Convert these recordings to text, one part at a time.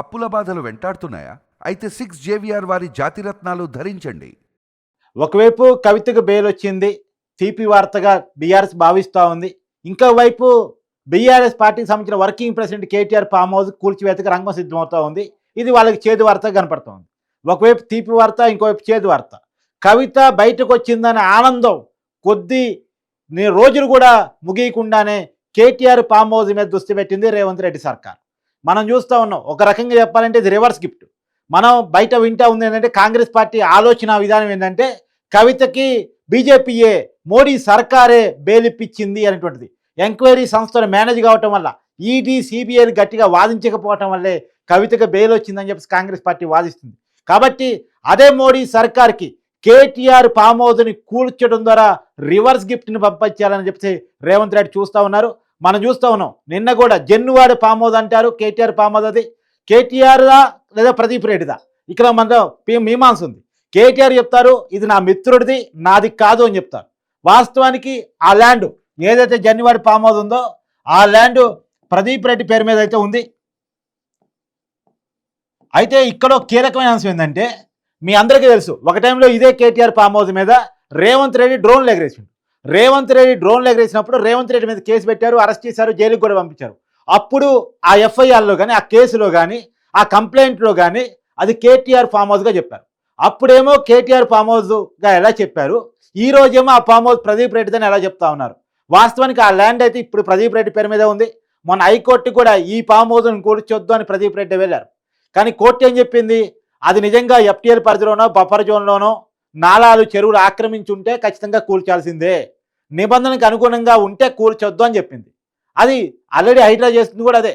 అప్పుల బాధలు వెంటాడుతున్నాయా? అయితే సిక్స్ జేవిఆర్ వారి జాతిరత్నాలు ధరించండి. ఒకవైపు కవితకు బెయిల్ వచ్చింది తీపి వార్తగా బీఆర్ఎస్ భావిస్తూ ఉంది. ఇంకో వైపు బీఆర్ఎస్ పార్టీకి సంబంధించిన working president KTR farm house కూల్చివేతకు రంగం సిద్ధమవుతూ ఉంది. ఇది వాళ్ళకి చేదు వార్త కనపడుతోంది ఒకవైపు తీపి వార్త ఇంకోవైపు చేదు వార్త. కవిత బయటకు వచ్చిందనే ఆనందం కొద్ది రోజులు కూడా ముగియకుండానే కేటీఆర్ ఫామ్ హౌస్ మీద దృష్టి పెట్టింది రేవంత్ రెడ్డి సర్కార్. మనం చూస్తూ ఉన్నాం. ఒక రకంగా చెప్పాలంటే ఇది రివర్స్ గిఫ్ట్. మనం బయట వింటా ఉంది ఏంటంటే కాంగ్రెస్ పార్టీ ఆలోచన విధానం ఏంటంటే కవితకి బీజేపీయే మోడీ సర్కారే బేలిప్పించింది అనేటువంటిది. ఎంక్వైరీ సంస్థలు మేనేజ్ కావటం వల్ల ఈడీ సిబిఐలు గట్టిగా వాదించకపోవటం వల్లే కవితకు బెయిల్ వచ్చిందని చెప్పి కాంగ్రెస్ పార్టీ వాదిస్తుంది. కాబట్టి అదే మోడీ సర్కార్కి కేటీఆర్ పామోదుని కూల్చడం ద్వారా రివర్స్ గిఫ్ట్ని పంపించాలని చెప్పి రేవంత్ రెడ్డి చూస్తూ ఉన్నారు. మనం చూస్తూ ఉన్నాం. నిన్న కూడా జెన్నువాడు పామోద్ అంటారు కేటీఆర్ పామోద్ అది కేటీఆర్దా లేదా ప్రదీప్ రెడ్డిదా? ఇక్కడ మన మీమాంస ఉంది. కేటీఆర్ చెప్తారు ఇది నా మిత్రుడిది నాది కాదు అని చెప్తారు. వాస్తవానికి ఆ ల్యాండ్ ఏదైతే జన్నివాడి పామోద్ ఉందో ఆ ల్యాండ్ ప్రదీప్ రెడ్డి పేరు మీద అయితే ఉంది. అయితే ఇక్కడ కీలకమైన అంశం ఏంటంటే మీ అందరికీ తెలుసు ఒక టైంలో ఇదే కేటీఆర్ పామోద్ మీద రేవంత్ రెడ్డి డ్రోన్లు ఎగరేసిండు. రేవంత్ రెడ్డి డ్రోన్లు ఎగరేసినప్పుడు రేవంత్ రెడ్డి మీద కేసు పెట్టారు అరెస్ట్ చేశారు జైలుకి కూడా పంపించారు. అప్పుడు ఆ ఎఫ్ఐఆర్లో కానీ ఆ కేసులో కానీ ఆ కంప్లైంట్లో కానీ అది కేటీఆర్ ఫామ్ హౌస్గా చెప్పారు. అప్పుడేమో కేటీఆర్ ఫామ్ హౌస్గా ఎలా చెప్పారు? ఈ రోజేమో ఆ ఫామ్ హౌస్ ప్రదీప్ రెడ్డిదని ఎలా చెప్తా ఉన్నారు? వాస్తవానికి ఆ ల్యాండ్ అయితే ఇప్పుడు ప్రదీప్ రెడ్డి పేరు మీద ఉంది. మొన్న హైకోర్టు కూడా ఈ ఫామ్ హౌస్ను కూర్చొద్దు అని ప్రదీప్ రెడ్డి వెళ్ళారు. కానీ కోర్టు ఏం చెప్పింది? అది నిజంగా ఎఫ్టీఎల్ పరిధిలోనో బఫర్ జోన్లోనో నాలాలు చెరువులు ఆక్రమించి ఉంటే ఖచ్చితంగా కూల్చాల్సిందే. నిబంధనకు అనుగుణంగా ఉంటే కూల్చొద్దు అని చెప్పింది. అది ఆల్రెడీ హైడ్రా చేస్తుంది కూడా అదే.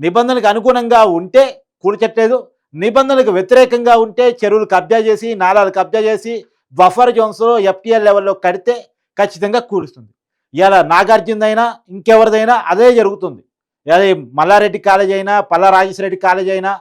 నిబంధనకు అనుగుణంగా ఉంటే కూల్చట్లేదు. నిబంధనలకు వ్యతిరేకంగా ఉంటే చెరువులు కబ్జా చేసి నాలాలు కబ్జా చేసి బఫర్ జోన్స్లో ఎఫ్టీఎల్ లెవెల్లో కడితే ఖచ్చితంగా కూలుస్తుంది. ఇలా నాగార్జునదైనా ఇంకెవరిదైనా అదే జరుగుతుంది. అది మల్లారెడ్డి కాలేజ్ అయినా పల్లా రాజేశ్వరరెడ్డి కాలేజ్ అయినా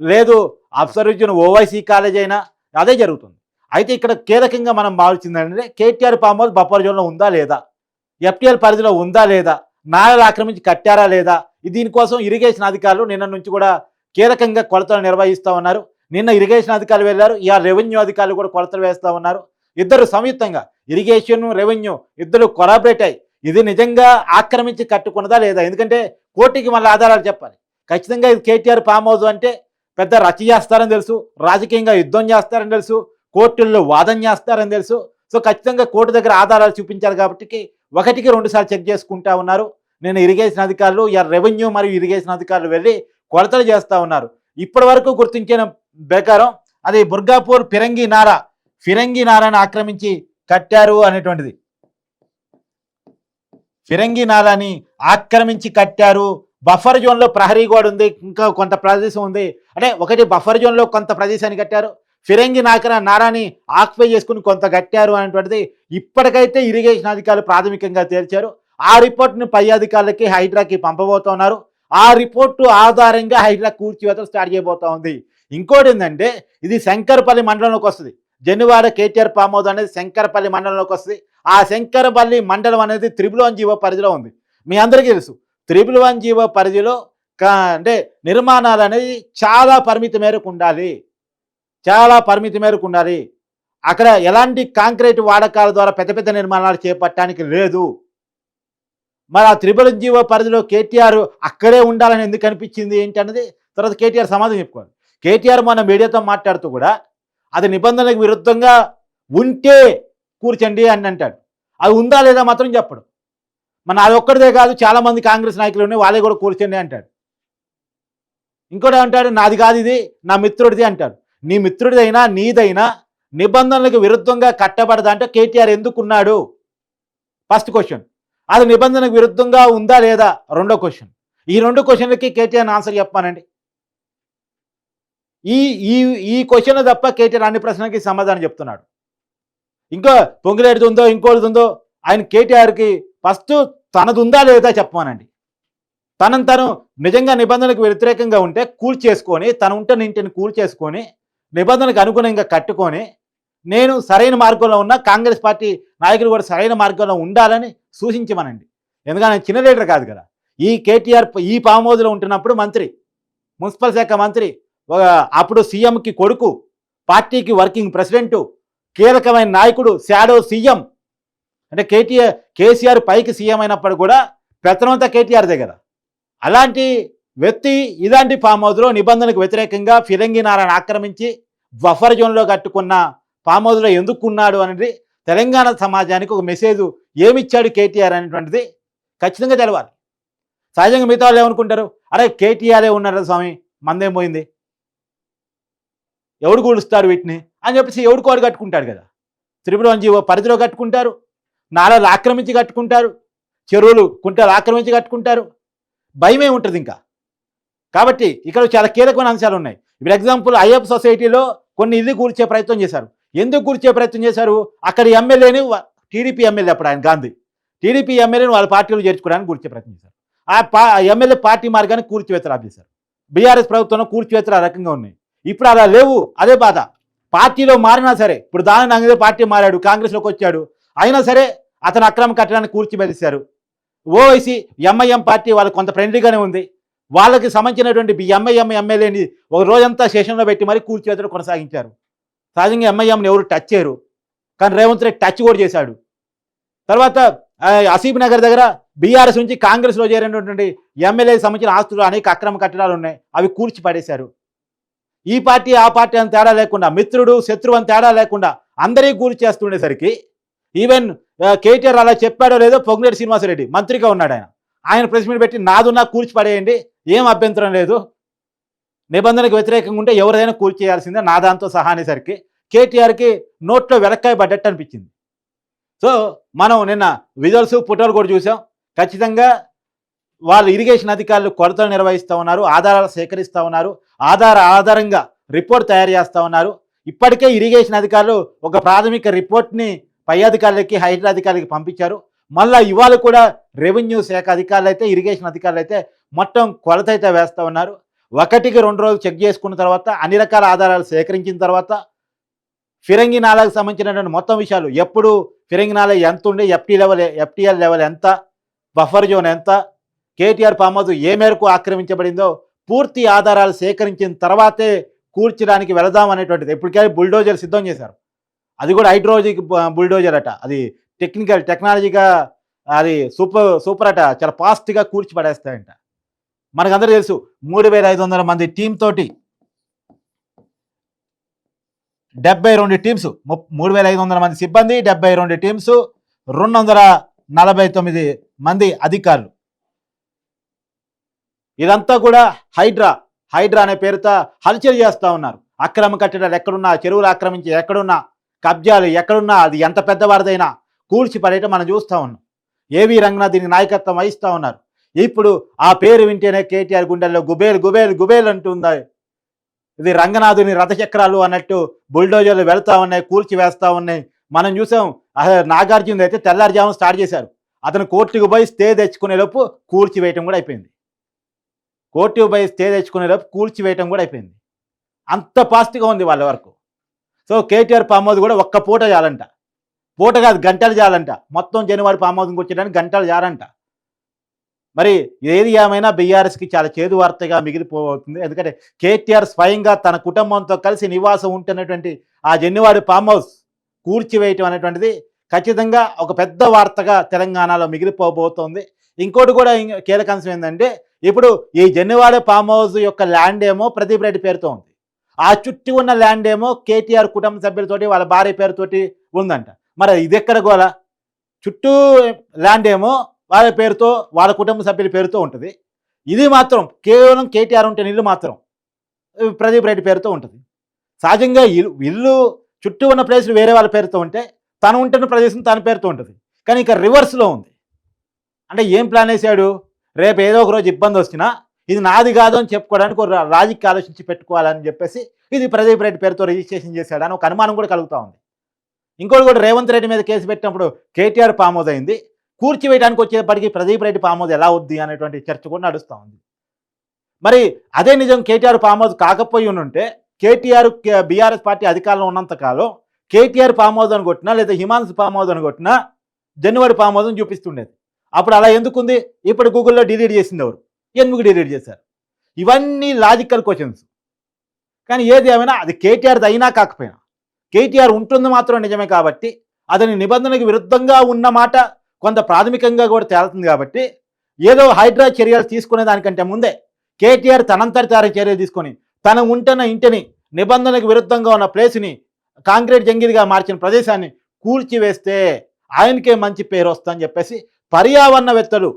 లేదు అబ్సర్వేషన్ ఓవైసీ కాలేజ్ అయినా అదే జరుగుతుంది. అయితే ఇక్కడ కీలకంగా మనం భావించిందంటే కేటీఆర్ ఫామ్ హౌస్ బొప్పర్ జోన్లో ఉందా లేదా? ఎఫ్టీఎల్ పరిధిలో ఉందా లేదా? నాయలు ఆక్రమించి కట్టారా లేదా? దీనికోసం ఇరిగేషన్ అధికారులు నిన్న నుంచి కూడా కీలకంగా కొలతలు నిర్వహిస్తూ ఉన్నారు. నిన్న ఇరిగేషన్ అధికారులు వెళ్ళారు. ఇక రెవెన్యూ అధికారులు కూడా కొలతలు వేస్తూ ఉన్నారు. ఇద్దరు సంయుక్తంగా ఇరిగేషన్ రెవెన్యూ ఇద్దరు కొలాబరేట్ అయ్యి ఇది నిజంగా ఆక్రమించి కట్టుకున్నదా లేదా? ఎందుకంటే కోర్టుకి మళ్ళీ ఆధారాలు చెప్పాలి. ఖచ్చితంగా ఇది కేటీఆర్ ఫామ్ హౌస్ అంటే పెద్ద రచ చేస్తారని తెలుసు. రాజకీయంగా యుద్ధం చేస్తారని తెలుసు. కోర్టుల్లో వాదన చేస్తారని తెలుసు. సో ఖచ్చితంగా కోర్టు దగ్గర ఆధారాలు చూపించారు కాబట్టి ఒకటికి రెండుసార్లు చెక్ చేసుకుంటా ఉన్నారు. నేను ఇరిగేషన్ అధికారులు రెవెన్యూ మరియు ఇరిగేషన్ అధికారులు వెళ్ళి కొలతలు చేస్తూ ఉన్నారు. ఇప్పటి వరకు గుర్తించిన ప్రకారం అది బుర్గాపూర్ ఫిరంగి నారా ఫిరంగి నారాని ఆక్రమించి కట్టారు అనేటువంటిది. ఫిరంగి నారాని ఆక్రమించి కట్టారు. బఫర్ జోన్లో ప్రహరీ గోడ ఉంది ఇంకా కొంత ప్రదేశం ఉంది. అంటే ఒకటి బఫర్ జోన్లో కొంత ప్రదేశాన్ని కట్టారు. ఫిరంగి నాకన నారాని ఆక్పై చేసుకుని కొంత కట్టారు అనేటువంటిది ఇప్పటికైతే ఇరిగేషన్ అధికారులు ప్రాథమికంగా తేల్చారు. ఆ రిపోర్ట్ను పై అధికారులకి హైడ్రాకి పంపబోతున్నారు. ఆ రిపోర్టు ఆధారంగా హైడ్రా కూర్చివేతలు స్టార్ట్ చేయబోతా ఉంది. ఇంకోటి ఏంటంటే ఇది శంకరపల్లి మండలంలోకి వస్తుంది. జనివాడ కేటీఆర్ పామోద్ అనేది శంకరపల్లి మండలంలోకి వస్తుంది. ఆ శంకరపల్లి మండలం అనేది త్రిబుల్ వన్ జీవో పరిధిలో ఉంది. మీ అందరికీ తెలుసు త్రిబుల్ వన్ జీవో పరిధిలో కా- అంటే నిర్మాణాలు అనేది చాలా పరిమితి మేరకు ఉండాలి. చాలా పరిమితి మేరకు ఉన్నది అక్కడ ఎలాంటి కాంక్రీట్ వాడకాల ద్వారా పెద్ద పెద్ద నిర్మాణాలు చేపట్టడానికి లేదు. మరి ఆ త్రిబుల జీవో పరిధిలో కేటీఆర్ అక్కడే ఉండాలని ఎందుకు అనిపించింది ఏంటి అన్నది తర్వాత కేటీఆర్ సమాధానం చెప్పుకోవాలి. కేటీఆర్ మన మీడియాతో మాట్లాడుతూ కూడా అది నిబంధనలకు విరుద్ధంగా ఉంటే కూర్చండి అని అంటాడు. అది ఉందా లేదా మాత్రం చెప్పడు. మన అది ఒక్కడిదే కాదు చాలా మంది కాంగ్రెస్ నాయకులు ఉన్నాయి వాళ్ళే కూడా కూర్చండి అంటాడు. ఇంకోటి అంటాడు నాది కాదు ఇది నా మిత్రుడిది అంటాడు. నీ మిత్రుడిదైనా నీదైనా నిబంధనలకు విరుద్ధంగా కట్టబడదా అంటే కేటీఆర్ ఎందుకున్నాడు? ఫస్ట్ క్వశ్చన్ అది నిబంధనకు విరుద్ధంగా ఉందా లేదా? రెండో క్వశ్చన్ ఈ రెండు క్వశ్చన్లకి కేటీఆర్ ఆన్సర్ చెప్పానండి ఈ ఈ ఈ క్వశ్చన్ తప్ప కేటీఆర్ అన్ని ప్రశ్నలకి సమాధానం చెప్తున్నాడు. ఇంకో పొంగిలేటిది ఉందో ఇంకోటిది ఉందో ఆయన కేటీఆర్కి ఫస్ట్ తనది ఉందా లేదా చెప్పమానండి. తనను తను నిజంగా నిబంధనలకు వ్యతిరేకంగా ఉంటే కూల్ చేసుకొని తను ఉంటే నింటిని కూల్ చేసుకొని నిబంధనకు అనుగుణంగా కట్టుకొని నేను సరైన మార్గంలో ఉన్న కాంగ్రెస్ పార్టీ నాయకులు కూడా సరైన మార్గంలో ఉండాలని సూచించమనండి. ఎందుకంటే చిన్న లీడర్ కాదు కదా. ఈ కేటీఆర్ ఈ పామోదులో ఉంటున్నప్పుడు మంత్రి మున్సిపల్ శాఖ మంత్రి ఒక అప్పుడు సీఎంకి కొడుకు పార్టీకి వర్కింగ్ ప్రెసిడెంటు కీలకమైన నాయకుడు షాడో సీఎం. అంటే కేటీఆర్ కేసీఆర్ పైకి సీఎం అయినప్పుడు కూడా పెత్తనంతా కేటీఆర్ దగ్గర అలాంటి వ్యక్తి ఇలాంటి ఫామ్ హౌస్లో నిబంధనకు వ్యతిరేకంగా ఫిరంగి నారాయణ ఆక్రమించి బఫర్ జోన్లో కట్టుకున్న ఫామ్ హౌస్లో ఎందుకున్నాడు అనేది తెలంగాణ సమాజానికి ఒక మెసేజ్ ఏమిచ్చాడు కేటీఆర్ అనేటువంటిది ఖచ్చితంగా తెలవాలి. సహజంగా మిగతా వాళ్ళు ఏమనుకుంటారు? అరే కేటీఆరే ఉన్నారా స్వామి? మందేం పోయింది? ఎవడు కూలుస్తారు వీటిని? అని చెప్పేసి ఎవడుకోడు కట్టుకుంటాడు కదా. త్రిపుర జీవో పరిధిలో కట్టుకుంటారు. నాలలు ఆక్రమించి కట్టుకుంటారు. చెరువులు కుంటలు ఆక్రమించి కట్టుకుంటారు. భయమే ఉంటుంది ఇంకా? కాబట్టి ఇక్కడ చాలా కీలకమైన అంశాలు ఉన్నాయి. ఇప్పుడు ఎగ్జాంపుల్ ఐఎఫ్ సొసైటీలో కొన్ని ఇల్లు కూర్చే ప్రయత్నం చేశారు. ఎందుకు కూర్చే ప్రయత్నం చేశారు? అక్కడ ఎమ్మెల్యేని టీడీపీ ఎమ్మెల్యే అప్పుడు ఆయన గాంధీ. టీడీపీ ఎమ్మెల్యేని వాళ్ళ పార్టీలో చేర్చుకోవడానికి కూర్చే ప్రయత్నం చేశారు. ఆ పా ఎమ్మెల్యే పార్టీ మార్గాన్ని కూర్చివేతలు ఆపేశారు బీఆర్ఎస్ ప్రభుత్వంలో కూర్చివేతలు ఆ రకంగా ఉన్నాయి. ఇప్పుడు అలా లేవు. అదే బాధ. పార్టీలో మారినా సరే ఇప్పుడు దాని అంగదే పార్టీ మారాడు కాంగ్రెస్లోకి వచ్చాడు. అయినా సరే అతను అక్రమ కట్టడాన్ని కూర్చిబెదిశారు ఓవైసీ ఎంఐఎం పార్టీ వాళ్ళు కొంత ఫ్రెండ్లీగానే ఉంది. వాళ్ళకి సంబంధించినటువంటి ఎంఐఎం ఎమ్మెల్యేని ఒక రోజంతా సెషన్లో పెట్టి మరీ కూల్చివేతలు కొనసాగించారు. సహజంగా ఎంఐఎంని ఎవరు టచ్ చేయరు. కానీ రేవంత్ రెడ్డి టచ్ కూడా చేశాడు. తర్వాత అసీబ్ నగర్ దగ్గర బీఆర్ఎస్ నుంచి కాంగ్రెస్లో చేరినటువంటి ఎమ్మెల్యేకి సంబంధించిన ఆస్తులు అనేక అక్రమ కట్టడాలు ఉన్నాయి. అవి కూల్చి పడేశారు. ఈ పార్టీ ఆ పార్టీ అని తేడా లేకుండా మిత్రుడు శత్రువు అని తేడా లేకుండా అందరికీ కూల్చి చేస్తుండేసరికి ఈవెన్ కేటీఆర్ అలా చెప్పాడో లేదో పొంగులేటి శ్రీనివాసరెడ్డి మంత్రిగా ఉన్నాడు ఆయన ఆయన ప్రెస్ మీట్ పెట్టి నాదున్నా కూల్చి పడేయండి ఏం అభ్యంతరం లేదు. నిబంధనకు వ్యతిరేకంగా ఉంటే ఎవరైనా కూల్చి చేయాల్సిందే నా దాంతో సహా అనేసరికి కేటీఆర్కి నోట్లో వెలక్కాయ పడ్డట్టు అనిపించింది. సో మనం నిన్న విజువల్స్ ఫోటోలు కూడా చూసాం. ఖచ్చితంగా వాళ్ళు ఇరిగేషన్ అధికారులు కొరతలు నిర్వహిస్తూ ఉన్నారు ఆధారాలు సేకరిస్తూ ఉన్నారు ఆధార ఆధారంగా రిపోర్ట్ తయారు చేస్తూ ఉన్నారు. ఇప్పటికే ఇరిగేషన్ అధికారులు ఒక ప్రాథమిక రిపోర్ట్ని పై అధికారులకి హైడ్రా అధికారులకి పంపించారు. మళ్ళీ ఇవాళ కూడా రెవెన్యూ శాఖ అధికారులు అయితే ఇరిగేషన్ అధికారులు అయితే మొత్తం కొలత అయితే వేస్తూ ఉన్నారు. ఒకటికి రెండు రోజులు చెక్ చేసుకున్న తర్వాత అన్ని రకాల ఆధారాలు సేకరించిన తర్వాత ఫిరంగి నాలకు సంబంధించినటువంటి మొత్తం విషయాలు ఎప్పుడు ఫిరంగి నాల ఎంత ఉండే ఎఫ్టీ లెవెల్ ఎఫ్టీఎల్ లెవెల్ ఎంత బఫర్ జోన్ ఎంత కేటీఆర్ ఫామ్ ఏ మేరకు ఆక్రమించబడిందో పూర్తి ఆధారాలు సేకరించిన తర్వాతే కూర్చడానికి వెళదాం అనేటువంటిది. ఇప్పటికే బుల్డోజర్ సిద్ధం చేశారు. అది కూడా హైడ్రోజిక్ బుల్డోజర్ అట. అది టెక్నికల్ టెక్నాలజీగా అది సూపర్ సూపర్ అట చాలా ఫాస్ట్గా కూర్చి పడేస్తాయంట మనకందరూ తెలుసు మూడు వేల ఐదు వందల మంది టీం తోటి డెబ్బై రెండు టీమ్స్ మూడు వేల ఐదు వందల మంది సిబ్బంది డెబ్బై రెండు టీమ్స్ రెండు వందల నలభై తొమ్మిది మంది అధికారులు. ఇదంతా కూడా హైడ్రా హైడ్రా అనే పేరుతో హల్చల్ చేస్తూ ఉన్నారు. అక్రమ కట్టడాలు ఎక్కడున్నా చెరువులు ఆక్రమించి ఎక్కడున్నా కబ్జాలు ఎక్కడున్నా అది ఎంత పెద్దవారిదైనా కూల్చి పడేయటం మనం చూస్తూ ఉన్నాం. ఏవి రంగనాథ్ దీనికి నాయకత్వం వహిస్తూ ఉన్నారు. ఇప్పుడు ఆ పేరు వింటేనే కేటీఆర్ గుండెల్లో గుబేల్ గుబేల్ గుబేల్ అంటుంది. ఇది రంగనాథుని రథచక్రాలు అన్నట్టు బుల్డోజర్లు వెళ్తా ఉన్నాయి కూల్చి వేస్తూ ఉన్నాయి. మనం చూసాం నాగార్జున అయితే తెల్లారుజామున స్టార్ట్ చేశారు. అతను కోర్టుకు పోయి స్టే తెచ్చుకునే లోపు కూడా అయిపోయింది. కోర్టుకు పోయి స్టే తెచ్చుకునే లోపు కూడా అయిపోయింది. అంత ఫాస్ట్గా ఉంది వాళ్ళ వరకు. సో కేటీఆర్ పామోద్ కూడా ఒక్క పూట చాలంట. పూట కాదు గంటలు చాలంట మొత్తం జనవరి పామోదంకి కూర్చోడానికి గంటలు చాలంట మరి ఏది ఏమైనా బీఆర్ఎస్కి చాలా చేదు వార్తగా మిగిలిపోతుంది. ఎందుకంటే కేటీఆర్ స్వయంగా తన కుటుంబంతో కలిసి నివాసం ఉంటున్నటువంటి ఆ జన్నివాడి ఫామ్ హౌస్ కూర్చివేయటం అనేటువంటిది ఖచ్చితంగా ఒక పెద్ద వార్తగా తెలంగాణలో మిగిలిపోబోతోంది. ఇంకోటి కూడా ఇం- కీలక అంశం ఏంటంటే ఇప్పుడు ఈ జన్నివాడ ఫామ్ హౌస్ యొక్క ల్యాండ్ ఏమో ప్రదీప్ రెడ్డి పేరుతో ఉంది. ఆ చుట్టూ ఉన్న ల్యాండ్ ఏమో కేటీఆర్ కుటుంబ సభ్యులతోటి వాళ్ళ భార్య పేరుతోటి ఉందంట. మరి ఇది ఎక్కడ గోల? చుట్టూ ల్యాండ్ ఏమో వాళ్ళ పేరుతో వాళ్ళ కుటుంబ సభ్యుల పేరుతో ఉంటుంది. ఇది మాత్రం కేవలం కేటీఆర్ ఉంటే ఇల్లు మాత్రం ప్రదీప్ రెడ్డి పేరుతో ఉంటుంది. సహజంగా ఇల్లు ఇల్లు చుట్టూ ఉన్న ప్లేసులు వేరే వాళ్ళ పేరుతో ఉంటే తను ఉంటున్న ప్రదేశం తన పేరుతో ఉంటుంది. కానీ ఇక రివర్స్లో ఉంది. అంటే ఏం ప్లాన్ వేసాడు? రేపు ఏదో ఒక రోజు ఇబ్బంది వచ్చినా ఇది నాది కాదు అని చెప్పుకోవడానికి ఒక రా- రాజకీయ ఆలోచించి పెట్టుకోవాలని చెప్పేసి ఇది ప్రదీప్ రెడ్డి పేరుతో రిజిస్ట్రేషన్ చేశాడని ఒక అనుమానం కూడా కలుగుతూ ఉంది. ఇంకోటి కూడా రేవంత్ రెడ్డి మీద కేసు పెట్టినప్పుడు కేటీఆర్ పామోద్ అయింది కూర్చివేయడానికి వచ్చేప్పటికీ ప్రదీప్ రెడ్డి పామోద్ ఎలా వద్ది అనేటువంటి చర్చ కూడా నడుస్తూ ఉంది. మరి అదే నిజం కేటీఆర్ పామోద్ కాకపోయి ఉంటే కేటీఆర్ బీఆర్ఎస్ పార్టీ అధికారంలో ఉన్నంత కాలం కేటీఆర్ పామోద్ అని కొట్టినా లేదా హిమాన్స్ పామోద్ అని కొట్టినా జనవరి పామోద్ చూపిస్తుండేది. అప్పుడు అలా ఎందుకుంది? ఇప్పుడు గూగుల్లో డిలీట్ చేసింది ఎవరు? ఎందుకు డిలీట్ చేశారు? ఇవన్నీ లాజికల్ క్వశ్చన్స్. కానీ ఏది ఏమైనా అది కేటీఆర్ది అయినా కాకపోయినా కేటీఆర్ ఉంటుంది మాత్రం నిజమే కాబట్టి అతని నిబంధనకు విరుద్ధంగా ఉన్న మాట కొంత ప్రాథమికంగా కూడా తేలుతుంది కాబట్టి ఏదో హైడ్రా చర్యలు తీసుకునే దానికంటే ముందే కేటీఆర్ తనంతటి తారే చర్యలు తీసుకొని తను ఉంటున్న ఇంటిని నిబంధనకు విరుద్ధంగా ఉన్న ప్లేస్ని కాంక్రీట్ జంగిరిగా మార్చిన ప్రదేశాన్ని కూల్చివేస్తే ఆయనకే మంచి పేరు వస్తుందని చెప్పేసి పర్యావరణవేత్తలు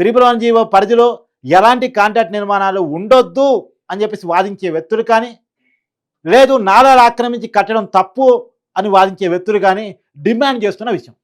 త్రిపురం జీవ పరిధిలో ఎలాంటి కాంట్రాక్ట్ నిర్మాణాలు ఉండొద్దు అని చెప్పేసి వాదించే వ్యక్తులు కానీ లేదు నాలాలు ఆక్రమించి కట్టడం తప్పు అని వాదించే వ్యక్తులు కానీ డిమాండ్ చేస్తున్న విషయం.